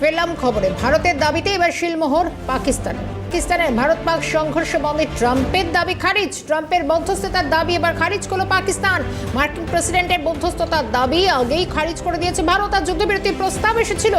ফেলাম খবরে। ভারতের দাবিতে এবার শিলমোহর পাকিস্তানের পাকিস্তানের ভারত পাক সংঘর্ষ বন্ধে ট্রাম্পের দাবি খারিজ। ট্রাম্পের মধ্যস্থতার দাবি এবার খারিজ করল পাকিস্তান। মার্কিন প্রেসিডেন্টের মধ্যস্থতার দাবি আগেই খারিজ করে দিয়েছে ভারত আর যুদ্ধবিরতির প্রস্তাব এসেছিল।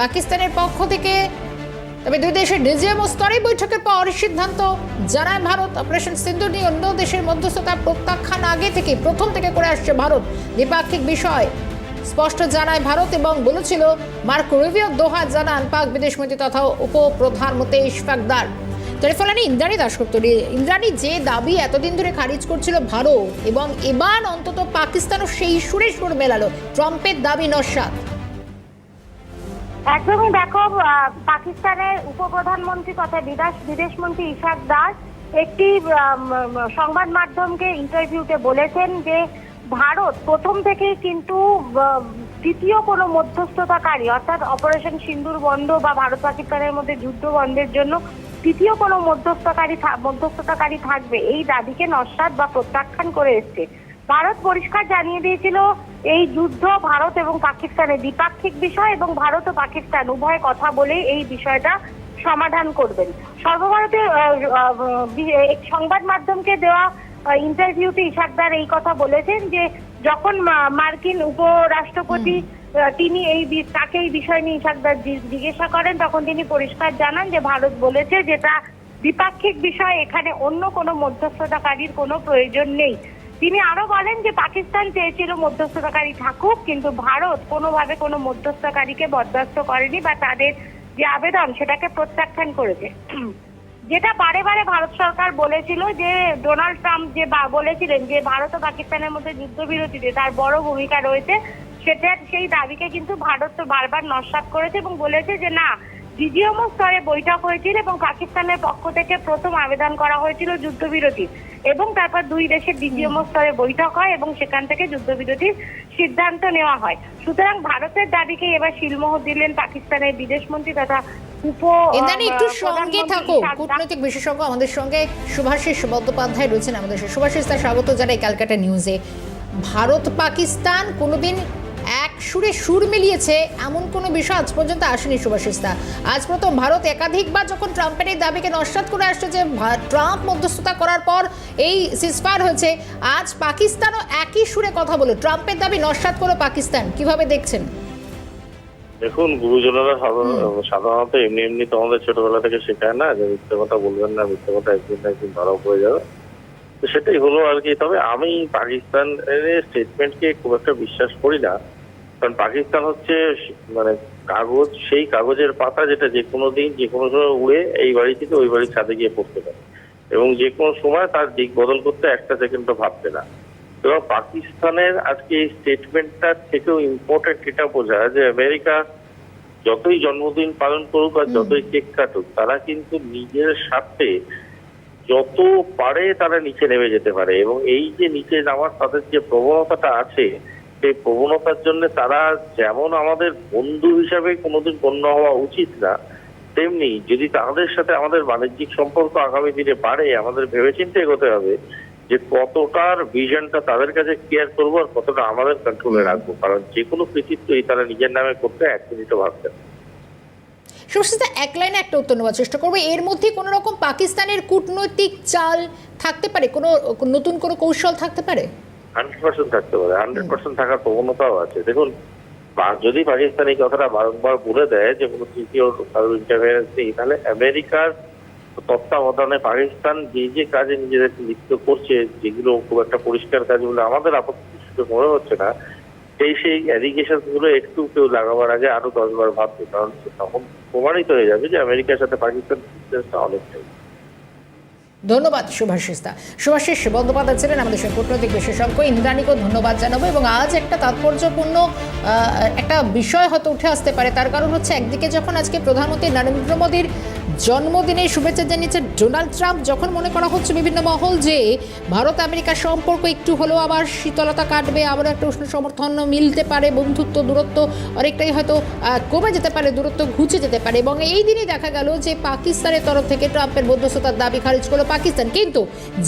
পাকিস্তানের পক্ষ থেকে তবে দুই দেশের ডিজিএমও স্তরে বৈঠকের পর সিদ্ধান্ত জানায় ভারত। অপারেশন সিন্ধু নিয়ে অন্য দেশের মধ্যস্থতা প্রত্যাখ্যান আগে থেকে প্রথম থেকে করে আসছে ভারত। দ্বিপাক্ষিক বিষয় স্পষ্ট জানায় ভারত এবং বলেছিল, মার্ক রিভিও দোহা, জানান, পাক বিদেশমন্ত্রী তথা উপপ্রধানমন্ত্রী ইশফাকদার টেলিফোনে ইন্দ্রাণী দাসগুপ্ত ইন্দ্রাণী যে দাবি এতদিন ধরে খারিজ করছিল ভারত এবং এবার অন্তত পাকিস্তানও সেই সুরে সুর মেলালো, ট্রাম্পের দাবি নস্বাত একদমই দেখো পাকিস্তানের উপপ্রধানমন্ত্রী তথা বিদেশ বিদেশমন্ত্রী ইশাক দাস একটি সংবাদ মাধ্যমকে ইন্টারভিউতে বলেছেন যে ভারত প্রথম থেকেই কিন্তু তৃতীয় কোনো মধ্যস্থতাকারী, অর্থাৎ অপারেশন সিন্দুর বন্ধ বা ভারত পাকিস্তানের মধ্যে যুদ্ধ বন্ধের জন্য তৃতীয় কোনো মধ্যস্থকারী মধ্যস্থতাকারী থাকবে, এই দাবিকে নস্বাত বা প্রত্যাখ্যান করে এসছে। ভারত পরিষ্কার জানিয়ে দিয়েছিল, এই যুদ্ধ ভারত এবং পাকিস্তানের দ্বিপাক্ষিক বিষয় এবং ভারত ও পাকিস্তান উভয় কথা বলে এই বিষয়টা সমাধান করবেন। সর্বভারতীয় সংবাদ মাধ্যমকে দেওয়া ইন্টারভিউতে ইশাকদার এই কথা বলেছেন যে যখন মার্কিন উপরাষ্ট্রপতি তিনি এই তাকে এই বিষয় নিয়ে ইশাকদার জিজ্ঞাসা করেন তখন তিনি পরিষ্কার জানান যে ভারত বলেছে যেটা দ্বিপাক্ষিক বিষয় এখানে অন্য কোনো মধ্যস্থতাকারীর কোনো প্রয়োজন নেই। তিনি আরও বলেন যে পাকিস্তান চেয়েছিল মধ্যস্থতাকারী থাকুক কিন্তু ভারত কোনোভাবে কোনো মধ্যস্থকারীকে বরদাস্ত করেনি বা তাদের যে আবেদন সেটাকে প্রত্যাখ্যান করেছে। যেটা বারে বারে ভারত সরকার বলেছিল যে ডোনাল্ড ট্রাম্প যে বলেছিলেন যে ভারত ও পাকিস্তানের মধ্যে যুদ্ধবিরতিতে তার বড় ভূমিকা রয়েছে সেটা সেই দাবিকে কিন্তু ভারত তো বারবার নস্বাত করেছে এবং বলেছে যে না ডিজিএমও স্তরে বৈঠক হয়েছিল এবং পাকিস্তানের পক্ষ থেকে প্রথম আবেদন করা হয়েছিল যুদ্ধবিরতি। এবং তারপর দুই দেশের ডিজিএমও স্তরে বৈঠক হয় এবং সেখান থেকে যুদ্ধবিরতির সিদ্ধান্ত নেওয়া হয়। সুতরাং ভারতের দাবিকে এবার শিলমোহর দিলেন পাকিস্তানের বিদেশমন্ত্রী তথা একটু সঙ্গে থাকো। কূটনৈতিক বিশেষজ্ঞ আমাদের সঙ্গে সুভাষিস বন্দ্যোপাধ্যায় রয়েছেন আমাদের। সুভাষিস তার স্বাগত জানাই ক্যালকাটা নিউজে। ভারত পাকিস্তান কোনোদিন সুরে সুর মিলিয়েছে এমন কোনো বিষয় আজ পর্যন্ত আসেনি সুভাষিস্তা আজ প্রথম ভারত একাধিকবার যখন ট্রাম্পের এই দাবিকে নস্বাত করে আসছে যে ট্রাম্প মধ্যস্থতা করার পর এই সিজফায়ার হয়েছে আজ পাকিস্তানও একই সুরে কথা বলে ট্রাম্পের দাবি নস্বাত করে পাকিস্তান। কীভাবে দেখছেন? দেখুন গুরুজনেরা সাধারণত এমনি এমনি তো আমাদের ছোটবেলা থেকে শেখায় না যে মিথ্যে কথা বলবেন না মিথ্যে কথা একদিন না একদিন ধরাও পড়ে যাবে। তো সেটাই হলো আর কি। তবে আমি পাকিস্তান স্টেটমেন্টকে খুব একটা বিশ্বাস করি না। কারণ পাকিস্তান হচ্ছে মানে কাগজ সেই কাগজের পাতা যেটা যে কোনো দিন যে কোনো সময় উড়ে এই বাড়ি থেকে ওই বাড়ির ছাদে গিয়ে পড়তে পারে। এবং যে কোনো সময় তার দিক বদল করতে একটা সেকেন্ডও ভাববে না। এবং পাকিস্তানের আজকে এই স্টেটমেন্টটার থেকেও ইম্পর্টেন্ট এটা বোঝা যে আমেরিকা যতই জন্মদিন পালন করুক আর যতই কেক কাটুক তারা কিন্তু নিজের স্বার্থে যত পারে তারা নিচে নেমে যেতে পারে। এবং এই যে নিচে নামার তাদের যে প্রবণতাটা আছে সেই প্রবণতার জন্য তারা যেমন আমাদের বন্ধু হিসাবে কোনোদিন গণ্য হওয়া উচিত না, তেমনি যদি তাদের সাথে আমাদের বাণিজ্যিক সম্পর্ক আগামী দিনে বাড়ে, আমাদের ভেবেচিন্তে এগোতে হবে যে কতটার ভিশনটা তাদের কাছে কেয়ার করব আর কতটা আমাদের কন্ট্রোলে রাখব। কারণ যে কোনো কৃতিত্বই তারা নিজের নামে করতে এক মিনিটও ভাবতে না। সুস্মিতা, এক লাইনে একটা উত্তর নেওয়ার চেষ্টা করব। এর মধ্যে কোনো রকম পাকিস্তানের কূটনৈতিক চাল থাকতে পারে? কোনো নতুন কোনো কৌশল থাকতে পারে? হান্ড্রেড পার্সেন্ট থাকতে পারে, হান্ড্রেড পার্সেন্ট থাকার প্রবণতাও আছে। দেখুন যদি পাকিস্তান এই কথাটা বারংবার বলে দেয় যে, কোনো তৃতীয় কারোর ইন্টারফারেন্স নেই, তাহলে আমেরিকার তত্ত্বাবধানে পাকিস্তান যে যে কাজে নিজেদেরকে লিপ্ত করছে, যেগুলো খুব একটা পরিষ্কার কাজ বলে আমাদের আপত্তি মনে হচ্ছে না, সেই সেই অ্যালিগেশনগুলো একটু কেউ লাগাবার আগে আরও দশবার ভাববে, কারণ তখন প্রমাণিত হয়ে যাবে যে, আমেরিকার সাথে পাকিস্তান অনেকটাই। ধন্যবাদ সুভাষিস্তা সুভাষিস বন্দ্যোপাধ্যায় ছিলেন আমাদের সঙ্গে কূটনৈতিক বিশেষজ্ঞ। ইন্দ্রাণীকেও ধন্যবাদ জানাব এবং আজ একটা তাৎপর্যপূর্ণ একটা বিষয় হয়তো উঠে আসতে পারে। তার কারণ হচ্ছে, একদিকে যখন আজকে প্রধানমন্ত্রী নরেন্দ্র মোদীর জন্মদিনে শুভেচ্ছা জানিয়েছে ডোনাল্ড ট্রাম্প, যখন মনে করা হচ্ছে বিভিন্ন মহল যে ভারত আমেরিকার সম্পর্ক একটু হলেও আবার শীতলতা কাটবে আবার একটা উষ্ণ সমর্থন মিলতে পারে, বন্ধুত্ব, দূরত্ব অনেকটাই হয়তো কমে যেতে পারে, দূরত্ব ঘুচে যেতে পারে। এবং এই দিনই দেখা গেল যে পাকিস্তানের তরফ থেকে ট্রাম্পের মধ্যস্থতার দাবি খারিজ করল পাকিস্তান কিন্তু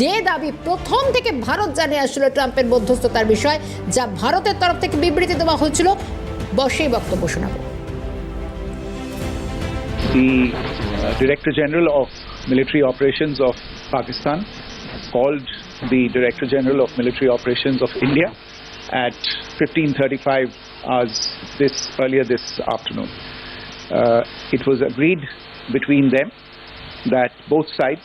যে দাবি প্রথম থেকে ভারত জানিয়ে আসছিল ট্রাম্পের মধ্যস্থতার বিষয় যা ভারতের তরফ থেকে বিবৃতি দেওয়া হয়েছিল বসেই বক্তব্য শোনাবো the uh, Director General of Military Operations of Pakistan called the Director General of Military Operations of India at 15:35 hours this earlier this afternoon. Uh, it was agreed between them that both sides